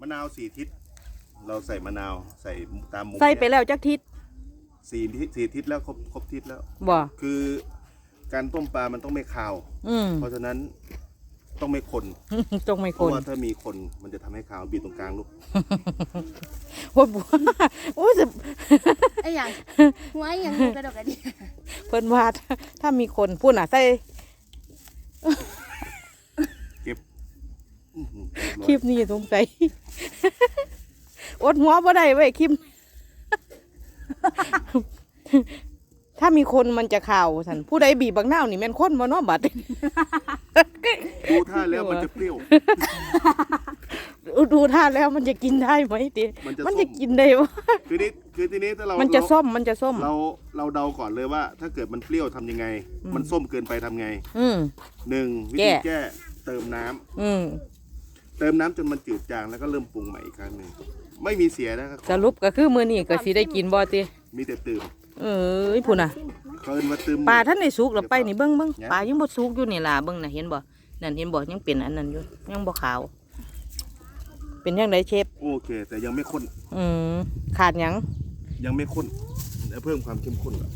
มะนาวสี่ทิศ เราใส่มะนาวใส่ตามมุกใส่ไปแล้วจักทิศสี่ทิศสี่ทิศแล้วครบครบทิศแล้ว บ่คือการต้มปลามันต้องไม่คาว อืม เพราะฉะนั้นต้องไม่คนจงไม่เพคราะนว่าถ้ามีคนมันจะทำให้คาวบีบตรงกลางลูกโอ้ยบัวโอ้ยจะไอ้อย่างหัวไอ้อย่างงูกระดกกระเดียเพิ่นว่าถ้าถ้ามีคนพูดน่ะใส่ เก็บอื้อหือ คลิปนี้สงสัยอดหัวบ่ได้เว้ยคลิป ถ้ามีคนมันจะข่าวสันผู้ใดบีบบักนาวนี่แม่นคนบ่เนาะบัด ดูท่าแล้วมันจะเปรี้ยว ดูท่าแล้วมันจะกินได้ไหมติมันจะมันส้จะมกินได้วะคือนี่คือทีนี้ถ้าเรามันจะเราส้มมันจะส้มเราเราเดาก่อนเลยว่า ถ้าเกิดมันเปรี้ยวทำยังไงอืมมันส้มเกินไปทำไงอืม หนึ่งวิแก้ธีแก้เติมน้ำอืม เติมน้ำจนมันจืดจางแล้วก็เริ่มปรุงใหม่อีกครั้งหนึ่งไม่มีเสียนะครับสรุปก็คือมื้อนี้ก็สิได้กินบ่ติมีแต่ตื่มเอ้ยพุ่นน่ะเคินมาตื่มปลาท่านได้สุกแล้วไปนี่เบิ่งเบิ่งยังปลายังบ่สุกอยู่นี่ล่ะเบิ่งน่ะเห็นบ่นั่นเห็นบ่ยังเป็นอันนั้นอยู่ยังบ่ขาว เป็นจังไดเชฟโอเค แต่ยังไม่ข้นอืมขาดหยังยังไม่ข้นเดี๋ยวเพิ่มความเข้มข้นก่อน